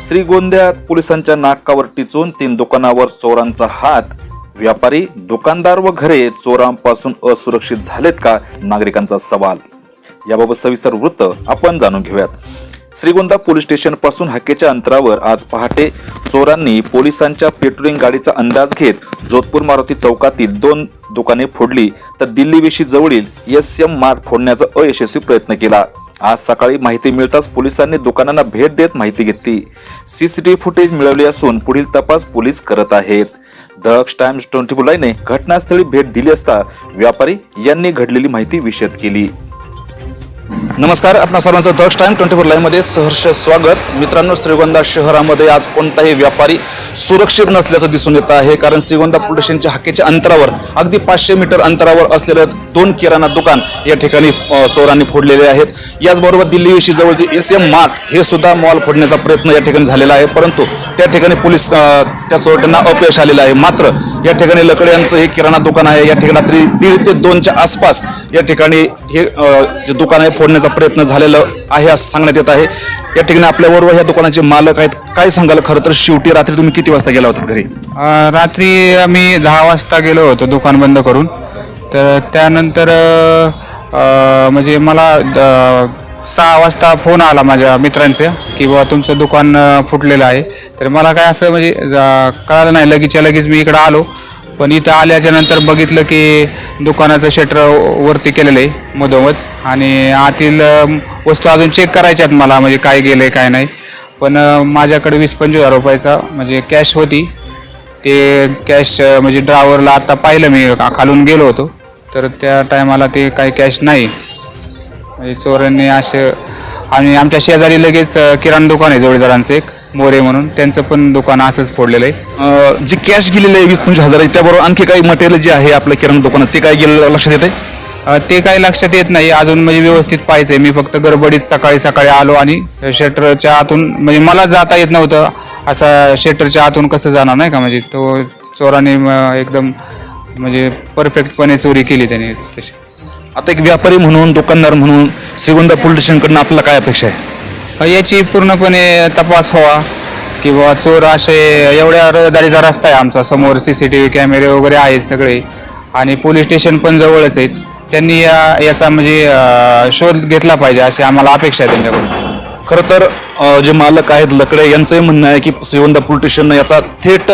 श्रीगोंद्यात पोलिसांच्या नाकावर टिचून तीन दुकानावर चोरांचा हात. व्यापारी दुकानदार व घरे चोरांपासून असुरक्षित झालेत का? नागरिकांचा सवाल. याबाबत सविस्तर वृत्त आपण जाणून घेऊयात. श्रीगोंदा पोलीस स्टेशनपासून हकेच्या अंतरावर आज पहाटे चोरांनी पोलिसांच्या पेट्रोलिंग गाडीचा अंदाज घेत जोधपूर मारुती चौकातील दोन दुकाने फोडली तर दिल्ली वेशी जवळील एस एम मार्ग फोडण्याचा अयशस्वी प्रयत्न केला. आज सकाळी माहिती मिळताच पोलिसांनी दुकानांना भेट देत माहिती घेतली. सीसीटीव्ही फुटेज मिळवली असून पुढील तपास पोलीस करत आहेत. दक्ष टाइम्स ट्वेंटी फोर लाईने घटनास्थळी भेट दिली असता व्यापारी यांनी घडलेली माहिती विशद केली. नमस्कार आपणा सर्वांचं दक्ष टाईम ट्वेंटी फोर लाईनमध्ये सहर्ष स्वागत. मित्रांनो श्रीगोंदा शहरामध्ये आज कोणताही व्यापारी सुरक्षित नसल्याचं दिसून येत आहे कारण श्रीगोंदा पोलीस स्टेशनच्या हक्केच्या अंतरावर अगदी पाचशे मीटर अंतरावर असलेलं दोन किराणा दुकान या ठिकाणी चोरांनी फोडलेले आहेत. याचबरोबर दिल्ली जवळचे एस एम मार्ट हे सुद्धा मॉल फोडण्याचा प्रयत्न या ठिकाणी झालेला आहे परंतु त्या ठिकाणी पोलीस त्या चोरट्यांना अपयश आलेलं आहे. मात्र या ठिकाणी लकडे यांचं हे किराणा दुकान आहे. या ठिकाणी रात्री दीड ते दोनच्या आसपास या ठिकाणी हे जे दुकान आहे फोडण्याचा प्रयत्न झालेला आहे असं सांगण्यात येत आहे. या ठिकाणी आपल्याबरोबर ह्या दुकानाचे मालक आहेत. काय सांगाल? खरं तर शेवटी रात्री तुम्ही किती वाजता गेला होता घरी? रात्री आम्ही दहा वाजता गेलो होतो दुकान बंद करून. तर त्यानंतर म्हणजे मला द सहा वाजता फोन आला माझ्या मित्रांचा की बाबा तुमचं दुकान फुटलेलं आहे. तर मला काय असं म्हणजे कळालं नाही. लगेचच्या लगेच मी इकडं आलो. पण इथं आल्याच्यानंतर बघितलं की दुकानाचं शटर वरती केलेलं आहे मधोमध. आणि आतील वस्तू अजून चेक करायच्यात मला म्हणजे काय गेलं काय नाही. पण माझ्याकडे वीस पंचवीस हजार रुपयाचा म्हणजे कॅश होती. ते कॅश म्हणजे ड्रायव्हरला आत्ता पाहिलं मी खालून गेलो होतो. तर त्या टायमाला ते काही कॅश नाही. म्हणजे चोरांनी असे आणि आमच्या शेजारी लगेच अ, किराणा दुकान आहे जोडीदारांचं एक मोरे म्हणून. त्यांचं पण दुकान असंच फोडलेलं आहे. अ, जी कॅश गेलेली आहे वीस पंचवीस हजार आहे त्याबरोबर आणखी काही मटेरियल जे आहे आपल्या किराणा दुकानात ते काय गेलेलं लक्षात येते अ, ते काही लक्षात येत नाही. अजून म्हणजे व्यवस्थित पाहिजे मी फक्त गडबडीत सकाळी सकाळी आलो आणि शटरच्या आतून म्हणजे मला जाता येत नव्हतं. असा शटरच्या आतून कसं जाणार नाही का? म्हणजे तो चोराने म, एकदम म्हणजे परफेक्टपणे चोरी केली त्याने. तशी आता एक व्यापारी म्हणून दुकानदार म्हणून श्रीगोंदा पोलीस स्टेशनकडनं आपल्याला काय अपेक्षा आहे? याची पूर्णपणे तपास व्हावा. की बाबा चोर असे एवढ्या रहदारीचा रस्ता आहे आमचा. समोर सी सी टी व्ही कॅमेरे वगैरे आहेत सगळे. आणि पोलीस स्टेशन पण जवळच आहेत. त्यांनी या याचा म्हणजे शोध घेतला पाहिजे अशी आम्हाला अपेक्षा आहे त्यांच्याकडून. खरं तर जे मालक आहेत लकडे यांचंही म्हणणं आहे की श्रीगोंदा पोलीस स्टेशननं याचा थेट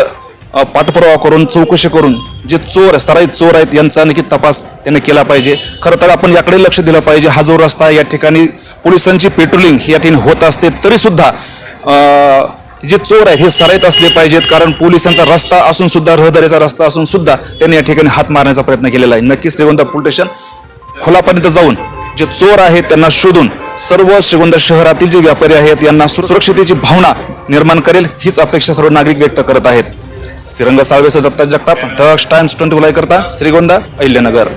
पाठपुरावा करून चौकशी करून जे चोर सराई चोर आहेत यांचा नक्की तपास त्यांनी केला पाहिजे. खरं तर आपण याकडे लक्ष दिलं पाहिजे. हा जो रस्ता आहे, या ठिकाणी पोलिसांची पेट्रोलिंग या ठिकाणी होत असते तरीसुद्धा जे चोर आहेत हे सराईत असले पाहिजेत. कारण पोलिसांचा रस्ता असून सुद्धा रहदारीचा रस्ता असून सुद्धा त्यांनी या ठिकाणी हात मारण्याचा प्रयत्न केलेला आहे. नक्कीच श्रीगोंदा पोलीस स्टेशन खोलापर्यंत जाऊन जे चोर आहेत त्यांना शोधून सर्व श्रीगोंदा शहरातील जे व्यापारी आहेत यांना सुरक्षितेची भावना निर्माण करेल हीच अपेक्षा सर्व नागरिक व्यक्त करत आहेत. श्रीरंग साळवेसह दत्ता जगताप डक्स टाइम्स ट्वेंटी करता श्रीगोंदा अहिल्यानगर.